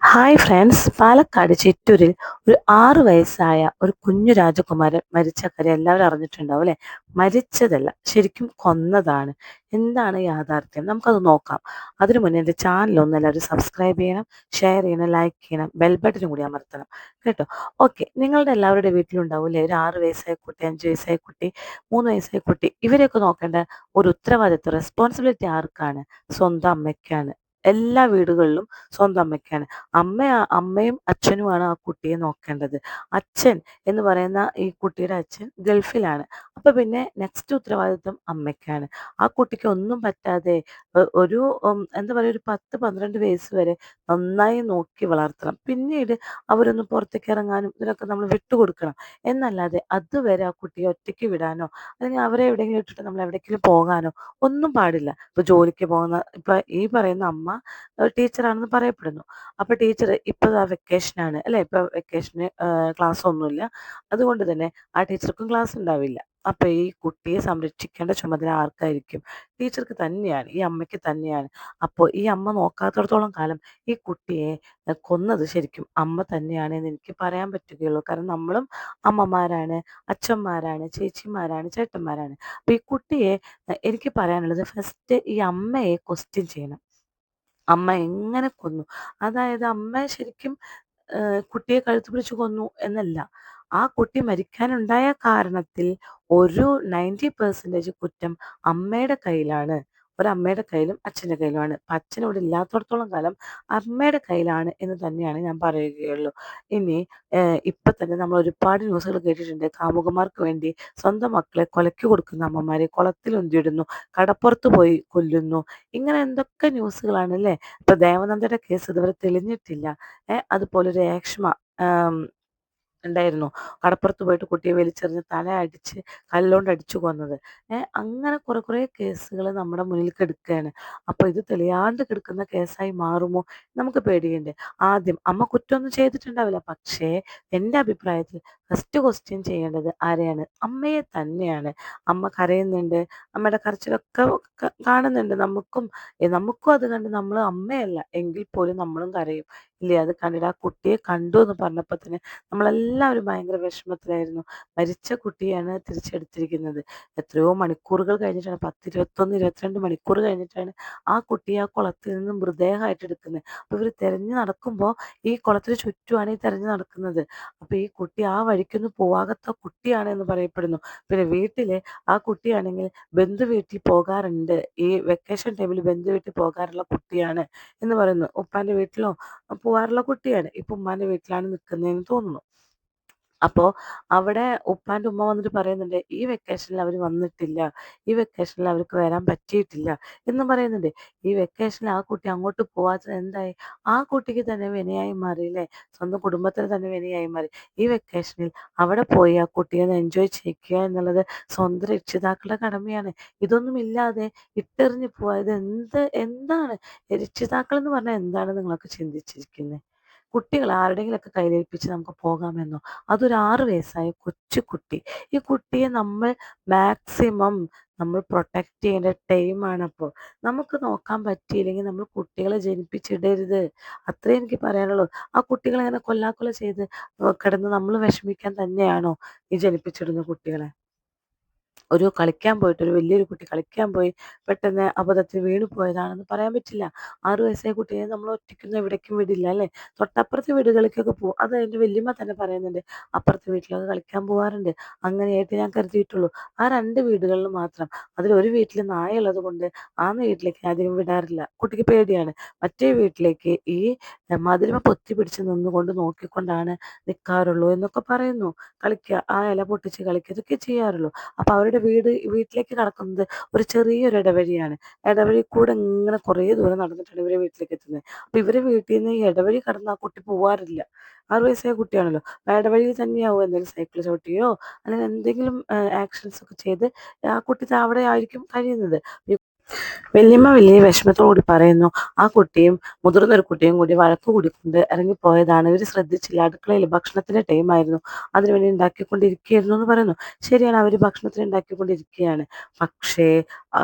Hi friends Palakkad ചിറ്റൂരിൽ ഒരു ആറു വയസ്സായ ഒരു കുഞ്ഞു രാജകുമാരൻ മരിച്ച കാര്യം എല്ലാവരും അറിഞ്ഞിട്ടുണ്ടാവും അല്ലെ? മരിച്ചതല്ല ശരിക്കും കൊന്നതാണ്. എന്താണ് യാഥാർത്ഥ്യം? നമുക്കത് നോക്കാം. അതിനു മുന്നേ എന്റെ ചാനൽ ഒന്ന് എല്ലാവരും സബ്സ്ക്രൈബ് ചെയ്യണം ഷെയർ ചെയ്യണം ലൈക്ക് ചെയ്യണം ബെൽ ബട്ടനും കൂടി അമർത്തണം. കേട്ടോ? ഓക്കെ നിങ്ങളുടെ എല്ലാവരുടെ വീട്ടിലുണ്ടാവില്ലേ ഒരു ആറ് വയസ്സായ കുട്ടി അഞ്ച് വയസ്സായ കുട്ടി മൂന്ന് വയസ്സായ കുട്ടി ഇവരെയൊക്കെ നോക്കേണ്ട ഒരു ഉത്തരവാദിത്വം റെസ്പോൺസിബിലിറ്റി ആർക്കാണ്? സ്വന്തം അമ്മയ്ക്കാണ്. എല്ലാ വീടുകളിലും സ്വന്തം അമ്മയ്ക്കാണ്. അമ്മ അമ്മയും അച്ഛനുമാണ് ആ കുട്ടിയെ നോക്കേണ്ടത്. അച്ഛൻ എന്ന് പറയുന്ന ഈ കുട്ടിയുടെ അച്ഛൻ ഗൾഫിലാണ്. അപ്പൊ പിന്നെ നെക്സ്റ്റ് ഉത്തരവാദിത്വം അമ്മയ്ക്കാണ്. ആ കുട്ടിക്ക് ഒന്നും പറ്റാതെ ഒരു എന്താ പറയുക ഒരു പത്ത് പന്ത്രണ്ട് വയസ്സ് വരെ നന്നായി നോക്കി വളർത്തണം. പിന്നീട് അവരൊന്ന് പുറത്തേക്ക് ഇറങ്ങാനും ഇതിനൊക്കെ നമ്മൾ വിട്ടുകൊടുക്കണം. എന്നല്ലാതെ അതുവരെ ആ കുട്ടിയെ ഒറ്റയ്ക്ക് വിടാനോ അല്ലെങ്കിൽ അവരെ എവിടെയെങ്കിലും ഇട്ടിട്ട് നമ്മൾ എവിടേക്കെങ്കിലും പോകാനോ ഒന്നും പാടില്ല. ഇപ്പൊ ജോലിക്ക് പോകുന്ന ഇപ്പൊ ഈ പറയുന്ന അമ്മ ടീച്ചറാണെന്ന് പറയപ്പെടുന്നു. അപ്പോൾ ടീച്ചർ ഇപ്പോൾ ആ വെക്കേഷനാണ് അല്ലേ? ഇപ്പോൾ വെക്കേഷന് ക്ലാസ് ഒന്നുമില്ല അതുകൊണ്ട് തന്നെ ആ ടീച്ചർക്കും ക്ലാസ് ഉണ്ടാവില്ല അപ്പോൾ ഈ കുട്ടിയെ സംരക്ഷിക്കേണ്ട ചുമതല ആർക്കായിരിക്കും? ടീച്ചർക്ക് തന്നെയാണ് ഈ അമ്മയ്ക്ക് തന്നെയാണ്. അപ്പോൾ ഈ അമ്മ നോക്കാത്തടത്തോളം കാലം ഈ കുട്ടിയെ കൊന്നത് ശരിക്കും അമ്മ തന്നെയാണ് എന്ന് എനിക്ക് പറയാൻ പറ്റുകയുള്ളൂ. കാരണം നമ്മളും അമ്മമാരാണ് അച്ഛന്മാരാണ് ചേച്ചിമാരാണ് ചേട്ടന്മാരാണ്. അപ്പോൾ ഈ കുട്ടിയെ എനിക്ക് പറയാനുള്ളത് ഫസ്റ്റ് ഈ അമ്മയെ ക്വസ്റ്റ്യൻ ചെയ്യണം. അമ്മ എങ്ങനെ കൊന്നു? അതായത് അമ്മ ശരിക്കും കുട്ടിയെ കഴുത്ത് പിടിച്ച് കൊന്നു എന്നല്ല. ആ കുട്ടി മരിക്കാനുണ്ടായ കാരണത്തിൽ ഒരു നയന്റി പെർസെന്റേജ് കുറ്റം അമ്മയുടെ കയ്യിലാണ്. ഒരമ്മയുടെ കയ്യിലും അച്ഛന്റെ കയ്യിലുമാണ്. അപ്പം അച്ഛൻ ഇവിടെ ഇല്ലാത്തടത്തോളം കാലം അമ്മയുടെ കയ്യിലാണ് എന്ന് തന്നെയാണ് ഞാൻ പറയുകയുള്ളൂ. ഇനി ഇപ്പം തന്നെ നമ്മൾ ഒരുപാട് ന്യൂസുകൾ കേട്ടിട്ടുണ്ട്. കാമുകന്മാർക്ക് വേണ്ടി സ്വന്തം മക്കളെ കൊലയ്ക്ക് കൊടുക്കുന്ന അമ്മമാരെ കുളത്തിൽ ഉന്തിയിടുന്നു കടപ്പുറത്ത് പോയി കൊല്ലുന്നു. ഇങ്ങനെ എന്തൊക്കെ ന്യൂസുകളാണ് അല്ലേ? ഇപ്പം ദേവനന്ദയുടെ കേസ് ഇതുവരെ തെളിഞ്ഞിട്ടില്ല. അതുപോലെ ഒരു ഏക്ഷ്മ ഉണ്ടായിരുന്നു. കടപ്പുറത്ത് പോയിട്ട് കുട്ടിയെ വലിച്ചെറിഞ്ഞ് തല അടിച്ച് കല്ലുകൊണ്ട് അടിച്ചു കൊന്നത്. അങ്ങനെ കുറെ കുറെ കേസുകൾ നമ്മുടെ മുന്നിൽ കിടക്കുകയാണ്. അപ്പൊ ഇത് തെളിയാണ്ട് കിടക്കുന്ന കേസായി മാറുമോ? നമുക്ക് പേടിയുണ്ട്. ആദ്യം അമ്മ കുറ്റമൊന്നും ചെയ്തിട്ടുണ്ടാവില്ല. പക്ഷേ എന്റെ അഭിപ്രായത്തിൽ ഫസ്റ്റ് ക്വസ്റ്റ്യൻ ചെയ്യേണ്ടത് ആരെയാണ്? അമ്മയെ തന്നെയാണ്. അമ്മ കരയുന്നുണ്ട്. അമ്മയുടെ കരച്ചിലൊക്കെ കാണുന്നുണ്ട്. നമുക്കും നമുക്കും അത് കണ്ട് നമ്മൾ അമ്മയല്ല. എങ്കിൽ പോലും നമ്മളും കരയും. ഇല്ലേ? അത് കണ്ടിട്ട് ആ കുട്ടിയെ കണ്ടു എന്ന് പറഞ്ഞപ്പോൾ തന്നെ നമ്മളെല്ലാവരും ഭയങ്കര വിഷമത്തിലായിരുന്നു. മരിച്ച കുട്ടിയാണ് തിരിച്ചെടുത്തിരിക്കുന്നത്. എത്രയോ മണിക്കൂറുകൾ കഴിഞ്ഞിട്ടാണ് പത്ത് ഇരുപത്തൊന്ന് ഇരുപത്തിരണ്ട് മണിക്കൂർ കഴിഞ്ഞിട്ടാണ് ആ കുട്ടിയെ ആ കുളത്തിൽ നിന്ന് മൃതദേഹമായിട്ട് എടുക്കുന്നത്. അപ്പോൾ ഇവർ തെരഞ്ഞു നടക്കുമ്പോൾ ഈ കുളത്തിന് ചുറ്റുമാണ് ഈ തെരഞ്ഞു നടക്കുന്നത്. അപ്പോൾ ഈ കുട്ടി ആ വഴിക്കൊന്നും പോവാത്ത കുട്ടിയാണ് എന്ന് പറയപ്പെടുന്നു. പിന്നെ വീട്ടിൽ ആ കുട്ടിയാണെങ്കിൽ ബന്ധു വീട്ടിൽ പോകാറുണ്ട്. ഈ വെക്കേഷൻ ടൈമിൽ ബന്ധു വീട്ടിൽ പോകാറുള്ള കുട്ടിയാണ് എന്ന് പറയുന്നു. ഉപ്പാന്റെ വീട്ടിലോ? പോവാറുള്ള കുട്ടിയാണ്. ഇപ്പൊ ഉമ്മാന്റെ വീട്ടിലാണ് നിൽക്കുന്നതെന്ന് തോന്നുന്നു. അപ്പോൾ അവിടെ ഉപ്പാന്റെ ഉമ്മ വന്നിട്ട് പറയുന്നുണ്ട് ഈ വെക്കേഷനിൽ അവർ വന്നിട്ടില്ല ഈ വെക്കേഷനിൽ അവർക്ക് വരാൻ പറ്റിയിട്ടില്ല എന്ന് പറയുന്നുണ്ട്. ഈ വെക്കേഷനിൽ ആ കുട്ടി അങ്ങോട്ട് പോവാത്തത് എന്തായി? ആ കുട്ടിക്ക് തന്നെ വിനയായി മാറിയില്ലേ സ്വന്തം കുടുംബത്തിന് തന്നെ വിനയായി മാറി. ഈ വെക്കേഷനിൽ അവിടെ പോയി ആ കുട്ടിയെ എൻജോയ് ചെയ്യിക്കുക എന്നുള്ളത് സ്വന്തം രക്ഷിതാക്കളുടെ കടമയാണ്. ഇതൊന്നും ഇല്ലാതെ ഇട്ടെറിഞ്ഞു ഇത് എന്ത് എന്താണ്? രക്ഷിതാക്കൾ എന്ന് പറഞ്ഞാൽ എന്താണ് നിങ്ങളൊക്കെ ചിന്തിച്ചിരിക്കുന്നത് കുട്ടികൾ ആരുടെങ്കിലൊക്കെ കയ്യിലേൽപ്പിച്ച് നമുക്ക് പോകാമെന്നോ? അതൊരു ആറ് വയസ്സായ കൊച്ചു കുട്ടി. ഈ കുട്ടിയെ നമ്മൾ മാക്സിമം നമ്മൾ പ്രൊട്ടക്റ്റ് ചെയ്യേണ്ട ടൈമാണ് അപ്പോൾ. നമുക്ക് നോക്കാൻ പറ്റിയില്ലെങ്കിൽ നമ്മൾ കുട്ടികളെ ജനിപ്പിച്ചിടരുത്. അത്രേ എനിക്ക് പറയാനുള്ളൂ. ആ കുട്ടികളെ അങ്ങനെ കൊല്ലാക്കൊല ചെയ്ത് കിടന്ന് നമ്മൾ വിഷമിക്കാൻ തന്നെയാണോ ഈ ജനിപ്പിച്ചിടുന്ന കുട്ടികളെ? ഒരു കളിക്കാൻ പോയിട്ട് ഒരു വലിയൊരു കുട്ടി കളിക്കാൻ പോയി പെട്ടെന്ന് അബദ്ധത്തിൽ വീണു പോയതാണെന്ന് പറയാൻ പറ്റില്ല. ആറു വയസ്സായ കുട്ടിയെ നമ്മൾ ഒറ്റയ്ക്കൊന്നും എവിടേക്കും വിടില്ല അല്ലേ? തൊട്ടപ്പുറത്തെ വീടുകളിലേക്കൊക്കെ പോകും. അത് എന്റെ വല്യമ്മ തന്നെ പറയുന്നുണ്ട് അപ്പുറത്തെ വീട്ടിലൊക്കെ കളിക്കാൻ പോകാറുണ്ട് അങ്ങനെയായിട്ട് ഞാൻ കരുതിയിട്ടുള്ളൂ. ആ രണ്ട് വീടുകളിൽ മാത്രം. അതിൽ ഒരു വീട്ടിൽ നായ ഉള്ളത് കൊണ്ട് ആ വീട്ടിലേക്ക് അധികം വിടാറില്ല. കുട്ടിക്ക് പേടിയാണ്. മറ്റേ വീട്ടിലേക്ക് ഈ മധുരമ പൊത്തി പിടിച്ച് നിന്നുകൊണ്ട് നോക്കിക്കൊണ്ടാണ് നിൽക്കാറുള്ളൂ എന്നൊക്കെ പറയുന്നു. കളിക്കുക ആ ഇല പൊട്ടിച്ച് കളിക്കുക ഇതൊക്കെ ചെയ്യാറുള്ളൂ. അപ്പൊ അവരുടെ വീട് വീട്ടിലേക്ക് കടക്കുന്നത് ഒരു ചെറിയൊരു ഇടവഴിയാണ്. ഇടവഴി കൂടെ ഇങ്ങനെ കുറേ ദൂരം നടന്നിട്ടാണ് ഇവരെ വീട്ടിലേക്ക് എത്തുന്നത്. അപ്പൊ ഇവരെ വീട്ടിൽ നിന്ന് ഈ ഇടവഴി കടന്ന് ആ കുട്ടി പോവാറില്ല. ആറ് വയസ്സായ കുട്ടിയാണല്ലോ. ഇടവഴിയിൽ തന്നെയാവും എന്തെങ്കിലും സൈക്കിൾ ചവിട്ടിയോ അല്ലെങ്കിൽ എന്തെങ്കിലും ആക്ഷൻസ് ഒക്കെ ചെയ്ത് ആ കുട്ടി അവിടെ ആയിരിക്കും കഴിയുന്നത്. വല്യമ്മ വലിയ വിഷമത്തോടുകൂടി പറയുന്നു ആ കുട്ടിയും മുതിർന്ന ഒരു കുട്ടിയും കൂടി വഴക്ക് കൂടിക്കൊണ്ട് ഇറങ്ങിപ്പോയതാണ്. ഇവർ ശ്രദ്ധിച്ചില്ല. അടുക്കളയിൽ ഭക്ഷണത്തിന്റെ ടൈമായിരുന്നു അതിനുവേണ്ടി ഉണ്ടാക്കിക്കൊണ്ടിരിക്കുകയായിരുന്നു എന്ന് പറയുന്നു. ശരിയാണ് അവർ ഭക്ഷണത്തിന് ഉണ്ടാക്കിക്കൊണ്ടിരിക്കുകയാണ്. പക്ഷേ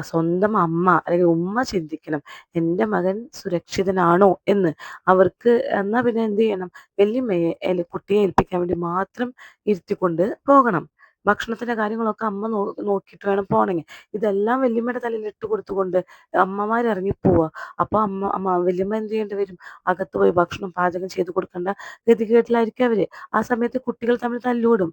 സ്വന്തം അമ്മ അല്ലെങ്കിൽ ഉമ്മ ചിന്തിക്കണം എന്റെ മകൻ സുരക്ഷിതനാണോ എന്ന് അവർക്ക് എന്നാൽ പിന്നെ എന്ത് ചെയ്യണം? വല്യമ്മയെ കുട്ടിയെ ഏൽപ്പിക്കാൻ വേണ്ടി മാത്രം ഇരുത്തിക്കൊണ്ട് പോകണം. ഭക്ഷണത്തിന്റെ കാര്യങ്ങളൊക്കെ അമ്മ നോ നോക്കിയിട്ട് വേണം പോകണമെങ്കിൽ ഇതെല്ലാം വല്യമ്മയുടെ തലയിൽ ഇട്ട് കൊടുത്തുകൊണ്ട് അമ്മമാർ ഇറങ്ങിപ്പോവുക അപ്പോൾ അമ്മ അമ്മ വല്യമ്മ എന്ത് ചെയ്യേണ്ടി വരും? അകത്ത് പോയി ഭക്ഷണം പാചകം ചെയ്ത് കൊടുക്കേണ്ട ഗതികേട്ടിലായിരിക്കും അവർ. ആ സമയത്ത് കുട്ടികൾ തമ്മിൽ തല്ലൂടും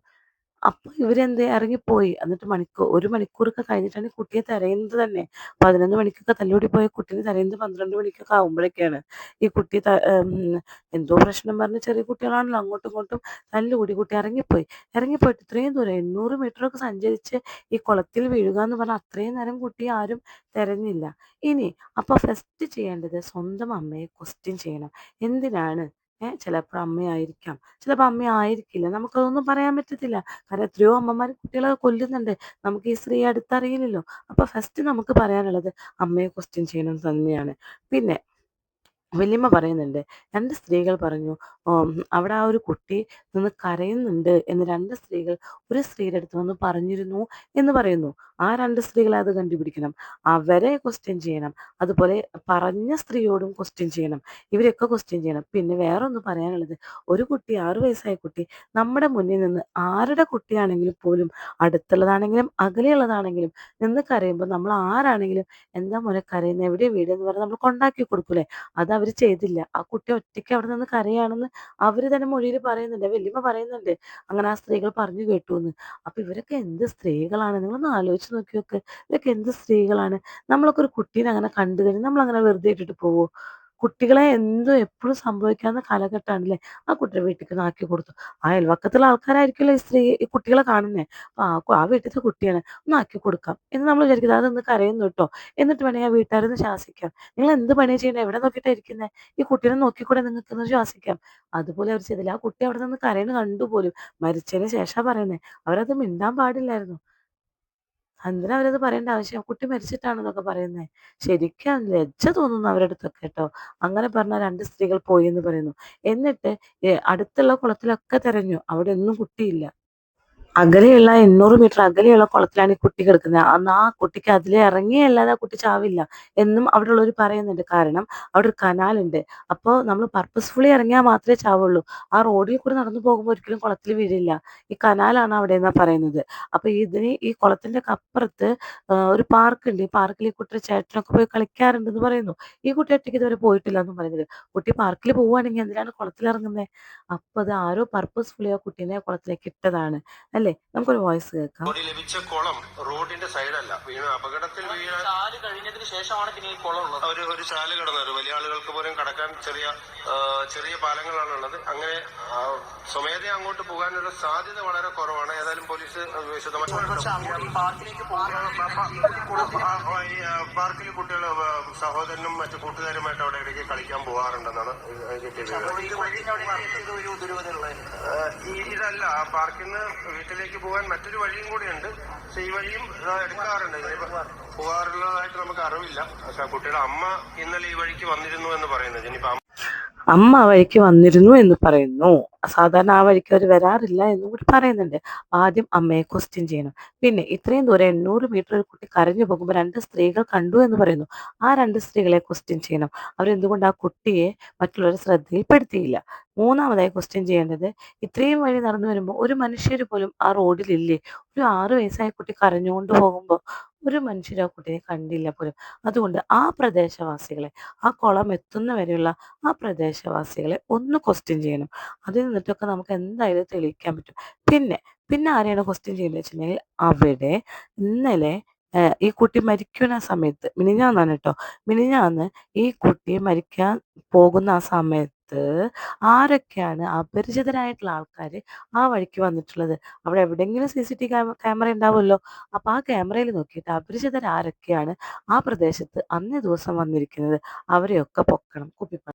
അപ്പൊ ഇവരെന്ത് ഇറങ്ങിപ്പോയി. എന്നിട്ട് മണിക്കൂർ ഒരു മണിക്കൂറൊക്കെ കഴിഞ്ഞിട്ടാണ് കുട്ടിയെ തിരയുന്നത് തന്നെ. പതിനൊന്ന് മണിക്കൊക്കെ തല്ലുകൂടി പോയ കുട്ടീനെ തിരയുന്നത് പന്ത്രണ്ട് മണിക്കൊക്കെ ആകുമ്പോഴൊക്കെയാണ് ഈ കുട്ടി എന്തോ പ്രശ്നം പറഞ്ഞ് ചെറിയ കുട്ടികളാണല്ലോ. അങ്ങോട്ടും ഇങ്ങോട്ടും തല്ലുകൂടി. കുട്ടി ഇറങ്ങിപ്പോയി. ഇറങ്ങിപ്പോയിട്ട് ഇത്രയും ദൂരം എണ്ണൂറ് മീറ്ററൊക്കെ സഞ്ചരിച്ച് ഈ കുളത്തിൽ വീഴുക എന്ന് പറഞ്ഞാൽ അത്രയും നേരം കുട്ടി ആരും തെരഞ്ഞില്ല. ഇനി അപ്പൊ ഫസ്റ്റ് ചെയ്യേണ്ടത് സ്വന്തം അമ്മയെ ക്വസ്റ്റ്യൻ ചെയ്യണം. എന്തിനാണ് ഏഹ് ചിലപ്പോൾ അമ്മയായിരിക്കാം. ചിലപ്പോൾ അമ്മയായിരിക്കില്ല നമുക്കതൊന്നും പറയാൻ പറ്റത്തില്ല. കാരണം എത്രയോ അമ്മമാർ കുട്ടികളെ കൊല്ലുന്നുണ്ട്. നമുക്ക് ഈ സ്ത്രീയെ അടുത്തറിയില്ലല്ലോ. അപ്പോൾ ഫസ്റ്റ് നമുക്ക് പറയാനുള്ളത് അമ്മയെ ക്വസ്റ്റ്യൻ ചെയ്യണം തന്നെയാണ്. പിന്നെ വല്യമ്മ പറയുന്നുണ്ട് രണ്ട് സ്ത്രീകൾ പറഞ്ഞു അവിടെ ആ ഒരു കുട്ടി നിന്ന് കരയുന്നുണ്ട് എന്ന് രണ്ട് സ്ത്രീകൾ ഒരു സ്ത്രീയുടെ അടുത്ത് വന്ന് പറഞ്ഞിരുന്നു എന്ന് പറയുന്നു. ആ രണ്ട് സ്ത്രീകളെ അത് കണ്ടുപിടിക്കണം. അവരെ ക്വസ്റ്റ്യൻ ചെയ്യണം. അതുപോലെ പറഞ്ഞ സ്ത്രീയോടും ക്വസ്റ്റ്യൻ ചെയ്യണം. ഇവരെയൊക്കെ ക്വസ്റ്റ്യൻ ചെയ്യണം. പിന്നെ വേറെ ഒന്ന് പറയാനുള്ളത്. ഒരു കുട്ടി ആറു വയസ്സായ കുട്ടി നമ്മുടെ മുന്നിൽ നിന്ന് ആരുടെ കുട്ടിയാണെങ്കിലും പോലും അടുത്തുള്ളതാണെങ്കിലും അകലെയുള്ളതാണെങ്കിലും നിന്ന് കരയുമ്പോൾ നമ്മൾ ആരാണെങ്കിലും എന്താ മോനെ കരയുന്ന? എവിടെ വീട് എന്ന് പറഞ്ഞാൽ നമ്മൾ കൊണ്ടാക്കി കൊടുക്കൂലേ? അത് അവർ ചെയ്തില്ല. ആ കുട്ടി ഒറ്റയ്ക്ക് അവിടെ നിന്ന് കരയാണെന്ന് അവർ തന്നെ മൊഴിയിൽ പറയുന്നുണ്ട്. വല്യമ്മ പറയുന്നുണ്ട്. അങ്ങനെ ആ സ്ത്രീകൾ പറഞ്ഞു കേട്ടു എന്ന് അപ്പൊ ഇവരൊക്കെ എന്ത് സ്ത്രീകളാണ്? നിങ്ങളൊന്ന് ആലോചിച്ച് നോക്കി നോക്ക് ഇവരൊക്കെ എന്ത് സ്ത്രീകളാണ്? നമ്മളൊക്കെ ഒരു കുട്ടീനെ അങ്ങനെ കണ്ടു കഴിഞ്ഞാൽ നമ്മൾ അങ്ങനെ വെറുതെ ഇട്ടിട്ട് പോവോ? കുട്ടികളെ എന്തും എപ്പോഴും സംഭവിക്കാവുന്ന കാലഘട്ടമാണല്ലേ? ആ കുട്ടിയുടെ വീട്ടിൽ ആക്കി കൊടുത്തു. ആ അയൽവക്കത്തുള്ള ആൾക്കാരായിരിക്കുമല്ലോ ഈ സ്ത്രീ ഈ കുട്ടികളെ കാണുന്നേ. ആ ആ വീട്ടിലത്തെ കുട്ടിയാണ് ഒന്ന് ആക്കി കൊടുക്കാം എന്ന് നമ്മൾ വിചാരിക്കുന്നത്. അതൊന്ന് കരയുന്നു കേട്ടോ. എന്നിട്ട് വേണമെങ്കിൽ ആ വീട്ടുകാരൊന്ന് ശാസിക്കാം. നിങ്ങൾ എന്ത് പണി ചെയ്യണേ എവിടെ നോക്കിയിട്ടായിരിക്കുന്നത് ഈ കുട്ടീനെ നോക്കിക്കൂടെ നിങ്ങൾക്ക് ഒന്ന് ശ്വാസിക്കാം അതുപോലെ അവർ ചെയ്തില്ല. ആ കുട്ടി അവിടെ നിന്ന് കരയുന്നു കണ്ടുപോലും. മരിച്ചതിന് ശേഷം പറയുന്നേ. അവരത് മിണ്ടാൻ പാടില്ലായിരുന്നു. എന്തിനാ അവരത് പറയേണ്ട ആവശ്യം കുട്ടി മരിച്ചിട്ടാണെന്നൊക്കെ പറയുന്നത് ശരിക്കും ലജ്ജ തോന്നുന്നു അവരുടെ അടുത്തൊക്കെ കേട്ടോ. അങ്ങനെ പറഞ്ഞ രണ്ട് സ്ത്രീകൾ പോയി എന്ന് പറയുന്നു. എന്നിട്ട് അടുത്തുള്ള കുളത്തിലൊക്കെ തെരഞ്ഞു. അവിടെ ഒന്നും കുട്ടിയില്ല. അകലെയുള്ള എണ്ണൂറ് മീറ്റർ അകലെയുള്ള കുളത്തിലാണ് ഈ കുട്ടി കിടക്കുന്നത്. അന്ന് ആ കുട്ടിക്ക് അതിലെ ഇറങ്ങിയല്ലാതെ ആ കുട്ടി ചാവില്ല എന്നും അവിടെ ഉള്ളവർ പറയുന്നുണ്ട്. കാരണം അവിടെ ഒരു കനാലുണ്ട് അപ്പോൾ നമ്മൾ പർപ്പസ്ഫുള്ളി ഇറങ്ങിയാൽ മാത്രമേ ചാവുള്ളൂ. ആ റോഡിൽ കൂടി നടന്നു പോകുമ്പോൾ ഒരിക്കലും കുളത്തിൽ വീഴില്ല. ഈ കനാലാണ് അവിടെ എന്നാ പറയുന്നത്. അപ്പൊ ഇതിന് ഈ കുളത്തിന്റെ അപ്പുറത്ത് ഒരു പാർക്ക് ഉണ്ട്. ഈ പാർക്കിൽ ഈ കുട്ടിയുടെ ചേട്ടനൊക്കെ പോയി കളിക്കാറുണ്ടെന്ന് പറയുന്നു. ഈ കുട്ടി ഒറ്റയ്ക്ക് ഇതുവരെ പോയിട്ടില്ല എന്നും പറയുന്നത്. കുട്ടി പാർക്കിൽ പോവുകയാണെങ്കിൽ എന്തിനാണ് കുളത്തിൽ ഇറങ്ങുന്നത് അപ്പൊ അത് ആരോ പർപ്പസ്ഫുള്ളി ആ കുട്ടീനെ കുളത്തിലേക്ക് ഇട്ടതാണ്. അല്ലേ? നമുക്കൊരു വോയിസ് കേൾക്കാം. ബോഡി ലഭിച്ച കുളം റോഡിന്റെ സൈഡല്ല. വീണ അപകടത്തിൽ വീഴാൻ കഴിഞ്ഞതിന് ശേഷമാണ് പിന്നെ ഈ കുളം ഉള്ളത്. ഒരു ഒരു ചാൽ കിടന്നത് വലിയ ആളുകൾക്ക് പോലും കടക്കാൻ ചെറിയ ചെറിയ പാലങ്ങളാണ് ഉള്ളത്. അങ്ങനെ സ്വമേധയാ അങ്ങോട്ട് പോകാനുള്ള സാധ്യത വളരെ കുറവാണ്. ഏതായാലും പോലീസ് വിശദമായി പാർക്കിൽ കുട്ടികൾ സഹോദരനും മറ്റു കൂട്ടുകാരുമായിട്ട് അവിടെ ഇടയ്ക്ക് കളിക്കാൻ പോകാറുണ്ടെന്നാണ് കിട്ടിയത്. ഇതല്ല പാർക്കിൽ നിന്ന് വീട്ടിലേക്ക് പോകാൻ മറ്റൊരു വഴിയും കൂടിയുണ്ട്. ഈ വഴിയും എടുക്കാറുണ്ട്. പോകാറുള്ളതായിട്ട് നമുക്ക് അറിവില്ല. പക്ഷെ കുട്ടിയുടെ അമ്മ ഇന്നലെ ഈ വഴിക്ക് വന്നിരുന്നു എന്ന് പറയുന്നത്. ഇനിയിപ്പോ അമ്മ ആ വഴിക്ക് വന്നിരുന്നു എന്ന് പറയുന്നു. സാധാരണ ആ വഴിക്ക് അവർ വരാറില്ല എന്നും കൂടി പറയുന്നുണ്ട്. ആദ്യം അമ്മയെ ക്വസ്റ്റ്യൻ ചെയ്യണം. പിന്നെ ഇത്രയും ദൂരം എണ്ണൂറ് മീറ്റർ ഒരു കുട്ടി കരഞ്ഞു പോകുമ്പോൾ രണ്ട് സ്ത്രീകൾ കണ്ടു എന്ന് പറയുന്നു. ആ രണ്ട് സ്ത്രീകളെ ക്വസ്റ്റ്യൻ ചെയ്യണം. അവരെന്തുകൊണ്ട് ആ കുട്ടിയെ മറ്റുള്ളവരെ ശ്രദ്ധയിൽപ്പെടുത്തിയില്ല? മൂന്നാമതായി ക്വസ്റ്റ്യൻ ചെയ്യേണ്ടത് ഇത്രയും വഴി നടന്നു വരുമ്പോൾ ഒരു മനുഷ്യർ പോലും ആ റോഡിലില്ലേ ഒരു ആറു വയസ്സായ കുട്ടി കരഞ്ഞുകൊണ്ട് പോകുമ്പോൾ ഒരു മനുഷ്യർ ആ കണ്ടില്ല പോലും. അതുകൊണ്ട് ആ പ്രദേശവാസികളെ ആ കുളം എത്തുന്നവരെയുള്ള ആ പ്രദേശവാസികളെ ഒന്ന് ക്വസ്റ്റ്യൻ ചെയ്യണം. അതിൽ നിന്നിട്ടൊക്കെ നമുക്ക് എന്തായാലും തെളിയിക്കാൻ പറ്റും. പിന്നെ പിന്നെ ആരെയാണ് ക്വസ്റ്റ്യൻ ചെയ്യുന്നത് വെച്ചിട്ടുണ്ടെങ്കിൽ അവിടെ ഇന്നലെ ഈ കുട്ടി മരിക്കുന്ന സമയത്ത് മിനിഞ്ഞാന്നാണ് കേട്ടോ. മിനിഞ്ഞാന്ന് ഈ കുട്ടി മരിക്കാൻ പോകുന്ന ആ സമയത്ത് ആരൊക്കെയാണ് അപരിചിതരായിട്ടുള്ള ആൾക്കാർ ആ വഴിക്ക് വന്നിട്ടുള്ളത്? അവിടെ എവിടെയെങ്കിലും സി സി ടി ക്യാമറ ഉണ്ടാവുമല്ലോ. അപ്പോൾ ആ ക്യാമറയിൽ നോക്കിയിട്ട് അപരിചിതർ ആരൊക്കെയാണ് ആ പ്രദേശത്ത് അന്നേ ദിവസം വന്നിരിക്കുന്നത്? അവരെയൊക്കെ പൊക്കണം കുപ്പിപ്പ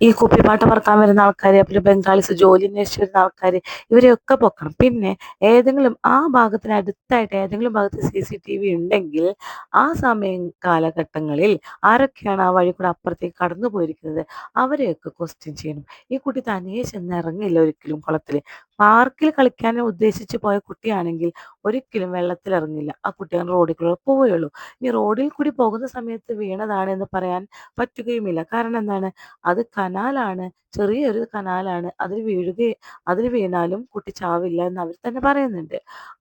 ഈ കുപ്പിപ്പാട്ട പറക്കാൻ വരുന്ന ആൾക്കാർ പിന്നെ ബംഗാളീസ് ജോലി അന്വേഷിച്ച് വരുന്ന ആൾക്കാർ ഇവരെയൊക്കെ പൊക്കണം. പിന്നെ ഏതെങ്കിലും ആ ഭാഗത്തിന് അടുത്തായിട്ട് ഏതെങ്കിലും ഭാഗത്ത് സി സി ടി വി ഉണ്ടെങ്കിൽ ആ സമയം കാലഘട്ടങ്ങളിൽ ആരൊക്കെയാണ് ആ വഴി കൂടെ അപ്പുറത്തേക്ക് കടന്നു പോയിരിക്കുന്നത് അവരെയൊക്കെ ക്വസ്റ്റ്യൻ ചെയ്യണം. ഈ കുട്ടി തനിയെ ചെന്ന് ഇറങ്ങില്ല ഒരിക്കലും കുളത്തിൽ. പാർക്കിൽ കളിക്കാൻ ഉദ്ദേശിച്ച് പോയ കുട്ടിയാണെങ്കിൽ ഒരിക്കലും വെള്ളത്തിൽ ഇറങ്ങില്ല. ആ കുട്ടി അങ്ങനെ റോഡിൽ കൂടെ പോവുകയുള്ളൂ. ഇനി റോഡിൽ കൂടി പോകുന്ന സമയത്ത് വീണതാണ് എന്ന് പറയാൻ പറ്റുകയുമില്ല. കാരണം എന്താണ്? അത് കനാലാണ് ചെറിയൊരു കനാലാണ് അതിൽ വീഴുകയും അതിൽ വീണാലും കുട്ടി ചാവില്ല എന്ന് അവർ തന്നെ പറയുന്നുണ്ട്.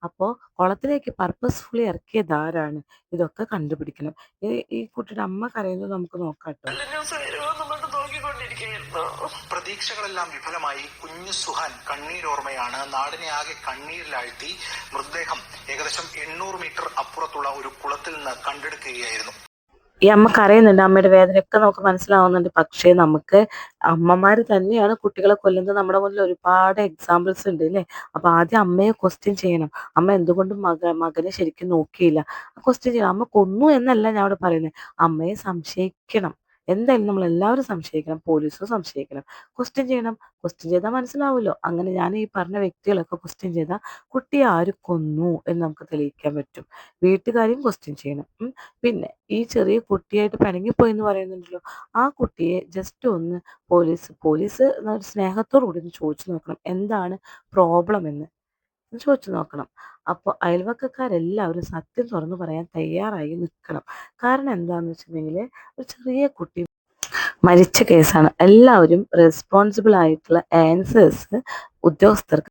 അപ്പോൾ കുളത്തിലേക്ക് പർപ്പസ്ഫുള്ളി ഇറക്കിയത് ആരാണ് ഇതൊക്കെ കണ്ടുപിടിക്കണം. ഈ ഈ കുട്ടിയുടെ അമ്മ കരയുന്നത് നമുക്ക് നോക്കാം കേട്ടോ. പ്രതീക്ഷകളെല്ലാം വിഫലമായി കുഞ്ഞു സുഹാൻ കണ്ണീരോർമ്മയാണ്. നാടിനെ ആകെ കണ്ണീരിലാഴ്ത്തി മൃതദേഹം ഏകദേശം എണ്ണൂറ് മീറ്റർ അപ്പുറത്തുള്ള ഒരു കുളത്തിൽ നിന്ന് കണ്ടെടുക്കുകയായിരുന്നു. ഈ അമ്മയ്ക്ക് അറിയുന്നുണ്ട് അമ്മയുടെ വേദനയൊക്കെ നമുക്ക് മനസ്സിലാവുന്നുണ്ട്. പക്ഷേ നമുക്ക് അമ്മമാർ തന്നെയാണ് കുട്ടികളെ കൊല്ലുന്നത്. നമ്മുടെ മുന്നിൽ ഒരുപാട് എക്സാമ്പിൾസ് ഉണ്ട് അല്ലേ? അപ്പൊ ആദ്യം അമ്മയെ ക്വസ്റ്റ്യൻ ചെയ്യണം. അമ്മ എന്തുകൊണ്ടും മക മകനെ ശരിക്കും നോക്കിയില്ല? ക്വസ്റ്റ്യൻ ചെയ്യണം. അമ്മ കൊന്നു എന്നല്ല ഞാൻ ഇവിടെ പറയുന്നത് അമ്മയെ സംശയിക്കണം. എന്തായാലും നമ്മൾ എല്ലാവരും സംശയിക്കണം പോലീസും സംശയിക്കണം. ക്വസ്റ്റ്യൻ ചെയ്യണം. ക്വസ്റ്റ്യൻ ചെയ്താൽ മനസ്സിലാവുമല്ലോ. അങ്ങനെ ഞാൻ ഈ പറഞ്ഞ വ്യക്തികളൊക്കെ ക്വസ്റ്റ്യൻ ചെയ്താൽ കുട്ടിയെ ആര് കൊന്നു എന്ന് നമുക്ക് തെളിയിക്കാൻ പറ്റും. വീട്ടുകാരെയും ക്വസ്റ്റ്യൻ ചെയ്യണം. പിന്നെ ഈ ചെറിയ കുട്ടിയായിട്ട് പിണങ്ങിപ്പോയി എന്ന് പറയുന്നുണ്ടല്ലോ. ആ കുട്ടിയെ ജസ്റ്റ് ഒന്ന് പോലീസ് പോലീസ് സ്നേഹത്തോടു കൂടി ഒന്ന് ചോദിച്ചു നോക്കണം. എന്താണ് പ്രോബ്ലം എന്ന്? ചോദിച്ചു നോക്കണം. അപ്പോൾ അയൽവക്കക്കാരെല്ലാവരും സത്യം തുറന്നു പറയാൻ തയ്യാറായി നിൽക്കണം കാരണം എന്താണെന്ന് വെച്ചിട്ടുണ്ടെങ്കിൽ ഒരു ചെറിയ കുട്ടി മരിച്ച കേസാണ്. എല്ലാവരും റെസ്പോൺസിബിൾ ആയിട്ടുള്ള ആൻസേഴ്സ് ഉദ്യോഗസ്ഥർക്ക്